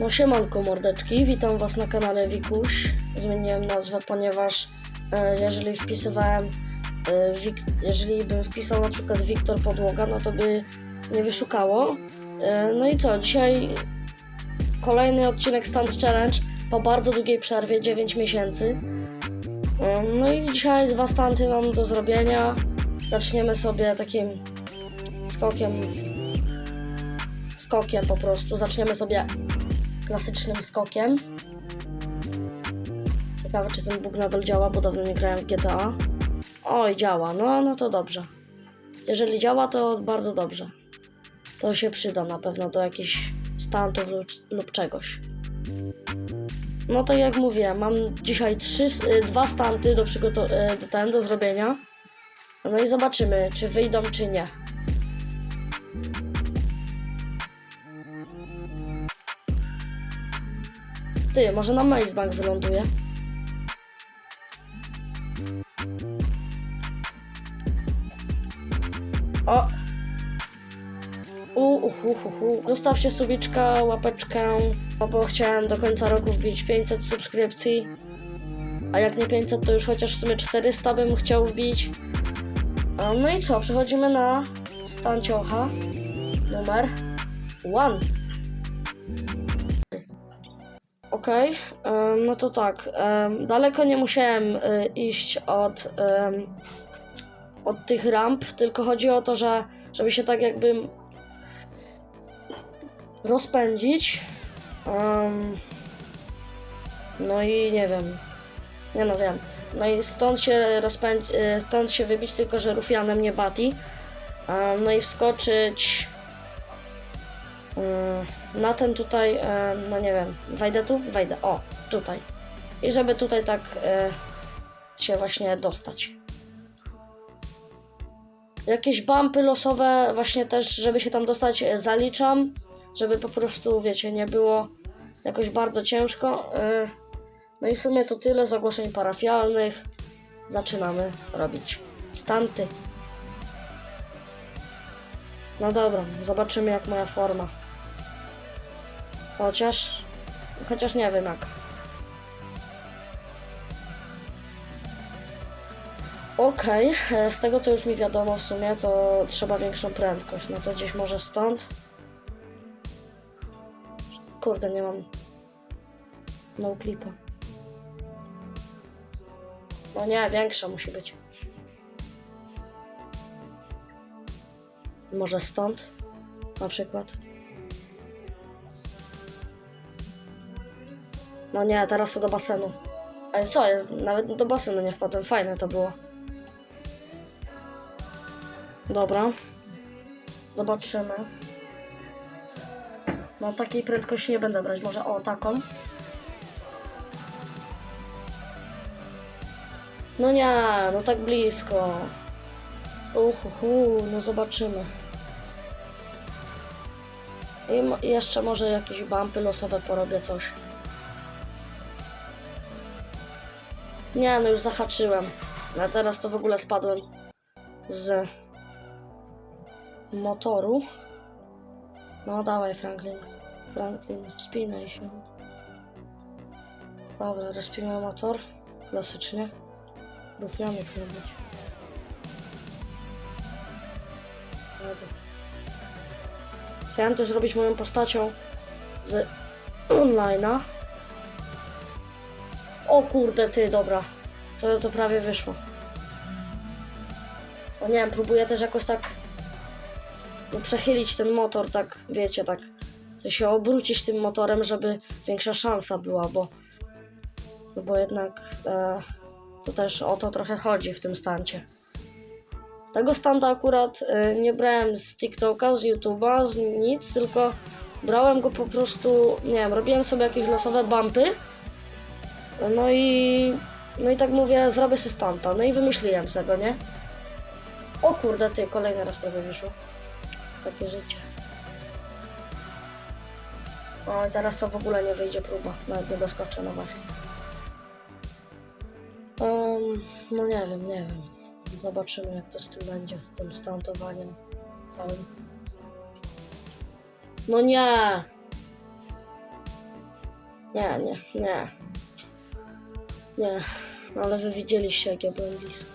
No siemanko mordeczki, witam was na kanale Wikuś. Zmieniłem nazwę, ponieważ e, jeżeli wpisywałem, e, Wik- jeżeli bym wpisał na przykład Wiktor Podłoga, no to by nie wyszukało. E, no i co, dzisiaj kolejny odcinek Stand Challenge po bardzo długiej przerwie, 9 miesięcy. E, No i dzisiaj dwa stanty mam do zrobienia. Zaczniemy sobie takim skokiem, skokiem po prostu. Zaczniemy sobie klasycznym skokiem. Ciekawe, czy ten bóg nadal działa, bo dawno nie grałem w GTA. Oj, działa. No, no to dobrze. Jeżeli działa, to bardzo dobrze. To się przyda na pewno do jakichś stantów lub, lub czegoś. No to jak mówię, mam dzisiaj trzy, y, dwa stanty do, y, do, ten, do zrobienia. No i zobaczymy, czy wyjdą, czy nie. Ty, może na Maze Bank wyląduje? O! U, uhu, hu, hu. Zostawcie subiczka, łapeczkę, no bo chciałem do końca roku wbić 500 subskrypcji. A jak nie 500, to już chociaż w sumie 400 bym chciał wbić. No i co, przechodzimy na stanciocha numer 1. Okej, em, no to tak. daleko nie musiałem y, iść od, od tych ramp, tylko chodzi o to, że żeby się tak jakby rozpędzić. No i nie wiem. Nie no wiem. No i stąd się rozpędzi, y, stąd się wybić, tylko że rufianem nie bati. No i wskoczyć y, na ten tutaj, y, no nie wiem, wejdę tu? Wejdę, o, tutaj. I żeby tutaj tak y, się właśnie dostać. Jakieś bumpy losowe właśnie też, żeby się tam dostać, y, zaliczam, żeby po prostu, wiecie, nie było jakoś bardzo ciężko. y. No i w sumie to tyle z ogłoszeń parafialnych. Zaczynamy robić stanty. No dobra, zobaczymy jak moja forma. Chociaż, chociaż nie wiem jak. Okej, e, z tego co już mi wiadomo w sumie, to trzeba większą prędkość. No to gdzieś może stąd. Kurde, nie mam. No clipa. No nie, większa musi być. Może stąd? Na przykład. No nie, teraz to do basenu. Ale co jest? Nawet do basenu nie wpadłem. Fajne to było. Dobra. Zobaczymy. No takiej prędkości nie będę brać. Może o taką. No nie, no tak blisko. Uhuhu, no zobaczymy. I jeszcze może jakieś bumpy losowe porobię coś. Nie, no już zahaczyłem. A teraz to w ogóle spadłem z motoru. No dawaj Franklin. Franklin, wspinaj się. Dobra, rozpinamy motor. Klasycznie. Rufiany powinien być. Chciałem też robić moją postacią z online'a. O kurde ty, dobra. To, to prawie wyszło. O nie wiem, próbuję też jakoś tak no, przechylić ten motor, tak wiecie, tak to się obrócić tym motorem, żeby większa szansa była, bo no bo jednak e, to też o to trochę chodzi w tym stancie. Tego standa akurat e, nie brałem z TikToka, z YouTube'a, z nic, tylko brałem go po prostu, nie wiem, robiłem sobie jakieś losowe bumpy. No i, no i tak mówię, zrobię sobie stanta. No i wymyśliłem sobie go, nie? O kurde, ty, kolejny raz prawie wyszło. Takie życie. O, i teraz to w ogóle nie wyjdzie próba. Nawet nie doskoczę, no właśnie. Um, no nie wiem, nie wiem. Zobaczymy jak to z tym będzie, z tym stantowaniem całym. No nie! Nie, nie, nie. Nie. Ale wy widzieliście, jak ja byłem blisko.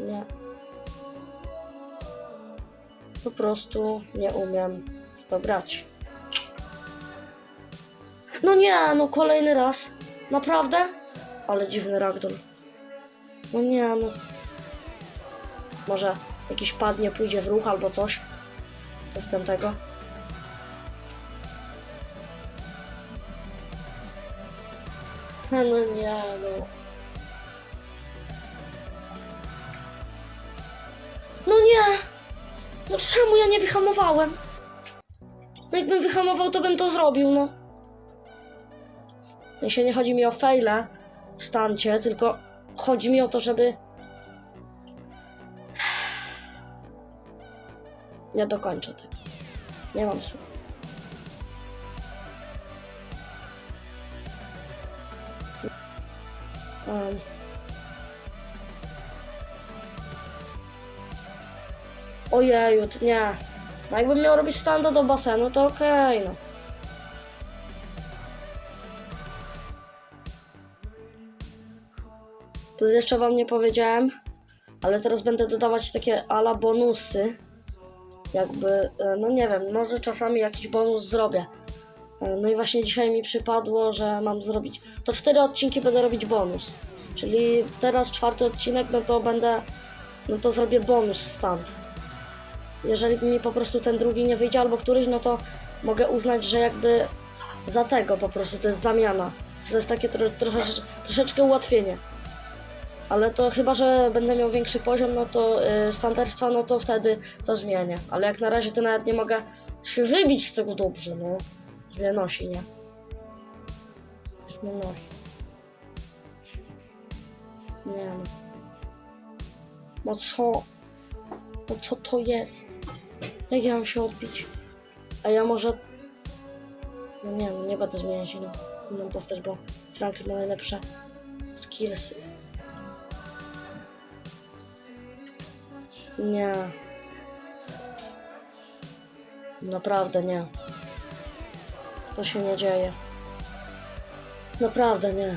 Nie. Po prostu nie umiem w to grać. No nie, no kolejny raz. Naprawdę? Ale dziwny ragdoll. No nie, no. Może jakiś padnie, pójdzie w ruch albo coś. Coś tamtego. No nie, no. No nie! No czemu ja nie wyhamowałem? No jakbym wyhamował, to bym to zrobił, no. Jeśli nie chodzi mi o fejle w stancie, tylko chodzi mi o to, żeby... Nie dokończę tego. Nie mam słów. Um. Ojeju, nie. No jakbym miał robić standa do basenu, to okej, no. Plus jeszcze wam nie powiedziałem, ale teraz będę dodawać takie ala bonusy. Jakby, e, no nie wiem, może czasami jakiś bonus zrobię. E, No i właśnie dzisiaj mi przypadło, że mam zrobić. To cztery odcinki będę robić bonus. Czyli teraz czwarty odcinek, no to będę. No to zrobię bonus stąd. Jeżeli mi po prostu ten drugi nie wyjdzie, albo któryś, no to mogę uznać, że jakby za tego po prostu to jest zamiana. To jest takie tro, trochę, troszeczkę ułatwienie. Ale to chyba, że będę miał większy poziom, no to yy, standardstwa, no to wtedy to zmienię. Ale jak na razie to nawet nie mogę się wybić z tego dobrze, no. Już mnie nosi, nie? Już mnie nosi. Nie no. No co? No co to jest? Jak ja mam się odbić? A ja może... No nie, no nie będę zmieniać inną, inną postać, bo Franklin ma najlepsze skillsy. Nie. Naprawdę nie. To się nie dzieje. Naprawdę nie.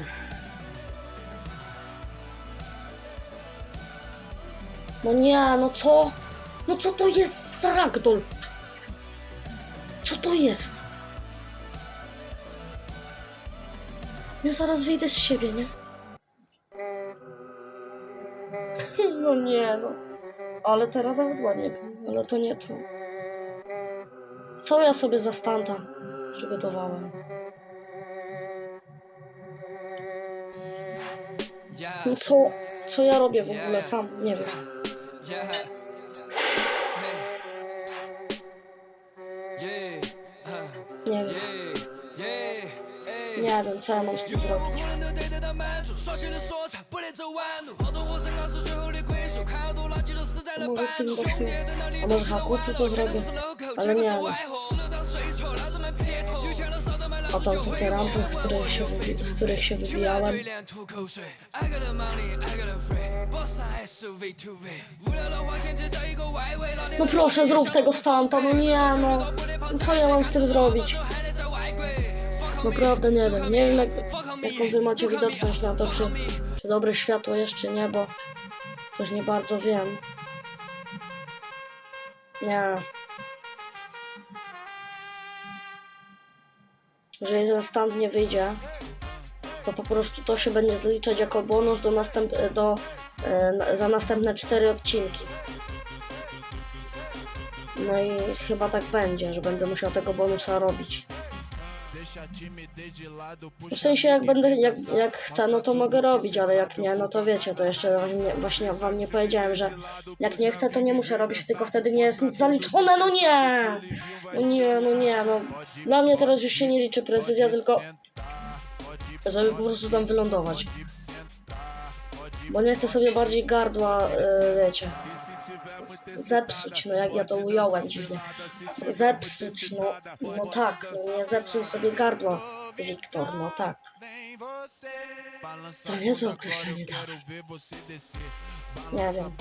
No nie, no co? No co to jest za ragdoll? Co to jest? Ja zaraz wyjdę z siebie, nie? No nie, no. Ale teraz nawet ładnie ale to nie to. Co ja sobie za stanta przygotowałem. No co, co ja robię w ogóle sam? Nie wiem. Nie wiem. Nie wiem, co ja mam z tym zrobić. Może w tym roku, a może w hakucu to zrobię, ale nie wiem a tam te rampy, z których się, wybi- z których się wybijałem. No proszę, zrób tego stanta, no nie no. no co ja mam z tym zrobić? Naprawdę nie wiem, nie wiem jak, jaką wy macie widoczność na to, czy, czy dobre światło jeszcze nie, bo też nie bardzo wiem. Nie. Jeżeli ten stand nie wyjdzie, to po prostu to się będzie zliczać jako bonus do następ, do, e, za następne cztery odcinki. No i chyba tak będzie, że będę musiał tego bonusa robić. W sensie jak będę, jak, jak chcę, no to mogę robić, ale jak nie, no to wiecie, to jeszcze właśnie, właśnie wam nie powiedziałem, że jak nie chcę, to nie muszę robić, tylko wtedy nie jest nic zaliczone, no nie! No nie, no nie, no. Dla mnie teraz już się nie liczy precyzja, tylko żeby po prostu tam wylądować. Bo nie chcę sobie bardziej gardła, yy, wiecie, zepsuć, no jak ja to ująłem dziwnie. Zepsuć, no, no tak, no nie zepsuł sobie gardła Wiktor, no tak. To niezłe określenie dalej. Nie wiem.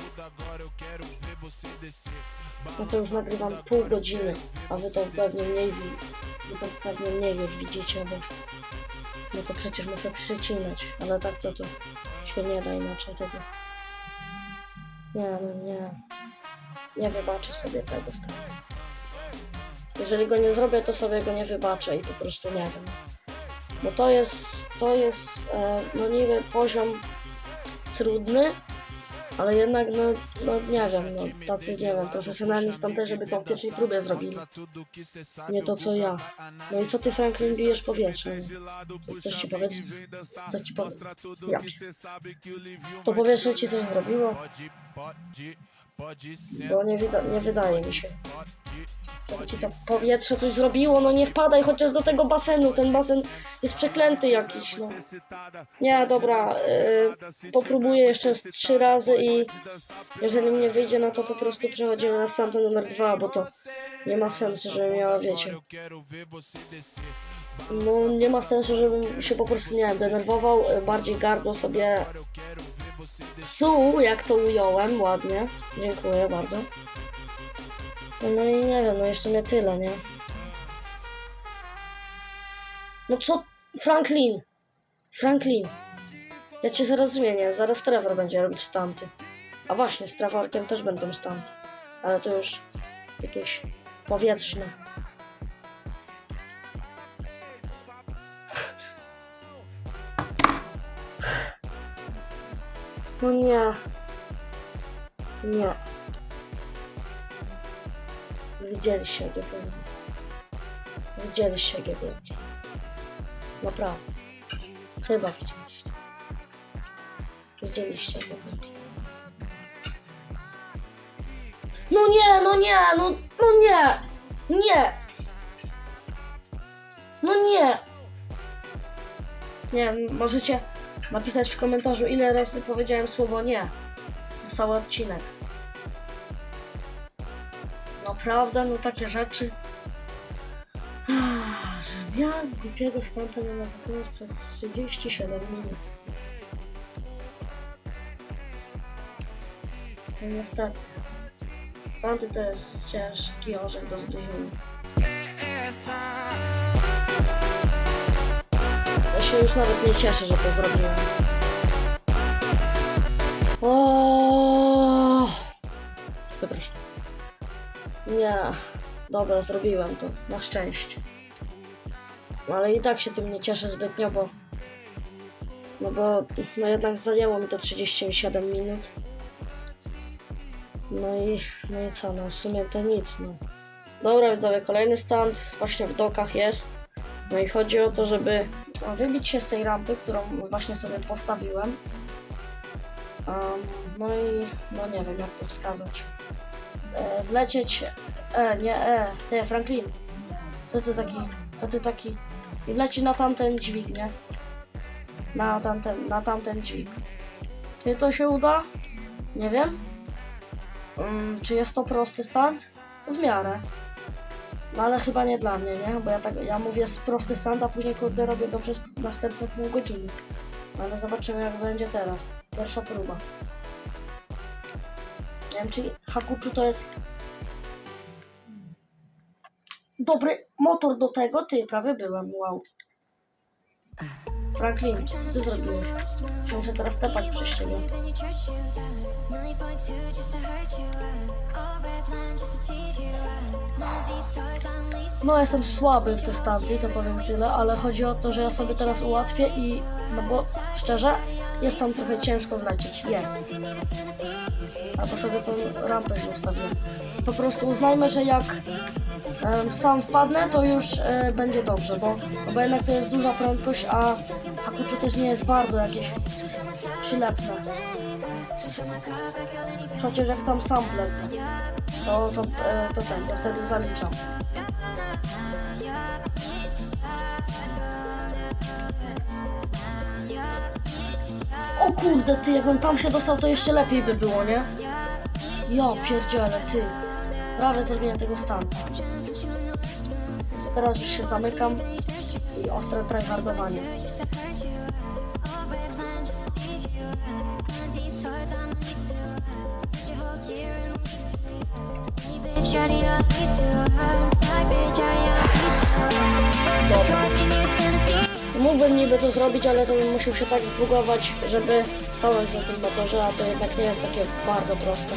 No to już nagrywam pół godziny, a wy to pewnie mniej, wy to pewnie mniej już widzicie, bo no to przecież muszę przycinać, ale tak to to się nie da inaczej tego. Nie, no nie. Nie wybaczę sobie tego stanu. Jeżeli go nie zrobię, to sobie go nie wybaczę i po prostu nie wiem. Bo to jest, to jest, e, no niby poziom trudny, ale jednak, no, no nie wiem, no tacy, nie wiem, profesjonalni stamte, żeby to w pierwszej próbie zrobili. Nie to, co ja. No i co ty, Franklin, bijesz powietrze? Co, coś ci powiedz? Co ci powiedz? Ja. To powietrze ci coś zrobiło? Bo nie, nie wydaje mi się. Żeby ci to powietrze coś zrobiło, no nie wpadaj chociaż do tego basenu, ten basen jest przeklęty jakiś, no. Nie, dobra, y, popróbuję jeszcze trzy razy i jeżeli mi nie wyjdzie, no to po prostu przechodzimy na stamtąd numer dwa, bo to nie ma sensu, żebym miała, wiecie. No nie ma sensu, żebym się po prostu, nie wiem, denerwował, y, bardziej gardło sobie psuł, jak to ująłem, ładnie. Dziękuję bardzo. No i nie wiem, no jeszcze nie tyle, nie? No co? Franklin! Franklin! Ja cię zaraz zmienię, zaraz Trevor będzie robić stamty. A właśnie, z Trevorkiem też będą stamty. Ale to już jakieś powietrzne. No nie. Nie. Widzieliście jak ja powiem. Widzieliście jak ja powiem. Naprawdę. Chyba widzieliście. Widzieliście jak ja powiem. No nie, no nie, no, no nie. Nie. No nie. Nie możecie napisać w komentarzu, ile razy powiedziałem słowo nie. Na cały odcinek. Naprawdę, no takie rzeczy. Ah, Że ja głupiego stanta mogę wykonać przez 37 minut. No niestety. Stanty to jest ciężki orzech do zgryzienia. Się już nawet nie cieszę, że to zrobiłem. O! Przepraszam. Nie. Dobra, zrobiłem to. Na szczęście. Ale i tak się tym nie cieszę zbytnio, bo... No bo no jednak zajęło mi to 37 minut. No i, no i co, no w sumie to nic, no. Dobra, widzowie, kolejny stand właśnie w dokach jest. No i chodzi o to, żeby wybić się z tej rampy, którą właśnie sobie postawiłem. Um, no i no nie wiem jak to wskazać. E, wlecieć. E, nie, e, ty Franklin. Co ty taki, co ty taki. I wleci na tamten dźwig, nie? Na tamten, na tamten dźwig. Czy to się uda? Nie wiem. Um, czy jest to prosty stand? W miarę. No ale chyba nie dla mnie, nie? Bo ja tak, ja mówię prosty stand, a później kurde robię go przez następne pół godziny. Ale zobaczymy jak będzie teraz. Pierwsza próba. Nie wiem czy Hakuczu to jest dobry motor do tego. Ty, prawie byłem, wow. Franklin, co ty zrobiłeś? Się muszę teraz tepać przez ciebie. No jestem słaby w te stanty, to powiem tyle, ale chodzi o to, że ja sobie teraz ułatwię i, no bo szczerze, jest tam trochę ciężko wlecieć, jest. A to sobie tą rampę źle ustawiłem. Po prostu uznajmy, że jak em, sam wpadnę, to już e, będzie dobrze, bo, bo jednak to jest duża prędkość, a Hakuchu też nie jest bardzo jakieś przylepne. Przecież jak tam sam lecę, to, to, e, to ten, to wtedy zaliczam. O kurde, ty, jakbym tam się dostał, to jeszcze lepiej by było, nie? Ja pierdzielę, ty. Prawie zrobienie tego stanu. teraz już się zamykam i ostre tryhardowanie. Mógłbym niby to zrobić, ale to bym musiał się tak zbugować, żeby stanąć na tym motorze, a to jednak nie jest takie bardzo proste.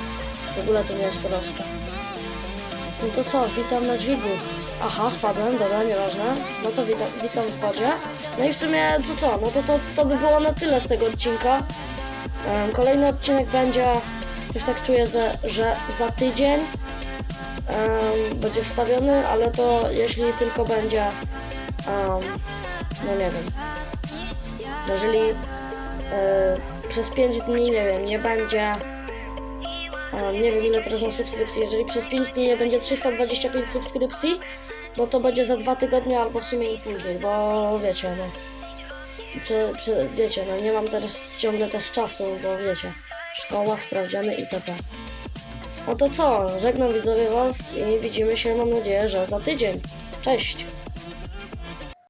W ogóle to nie jest proste. No to co, witam na dźwigu. Aha, spadłem, dobra, nieważne. No to witam, witam w wodzie. No i w sumie, co co, no to, to, to by było na tyle z tego odcinka. Em, Kolejny odcinek będzie, coś tak czuję, że, że za tydzień em, będzie wstawiony, ale to jeśli tylko będzie, em, no nie wiem, jeżeli e, przez 5 dni, nie wiem, nie będzie, nie wiem ile teraz mam subskrypcji, jeżeli przez 5 dni nie będzie 325 subskrypcji, no to będzie za dwa tygodnie albo w sumie i później, bo wiecie, no, prze, prze, wiecie, no nie mam teraz ciągle też czasu, bo wiecie, szkoła, sprawdziany itp. No to co, żegnam widzowie was i widzimy się, mam nadzieję, że za tydzień. Cześć!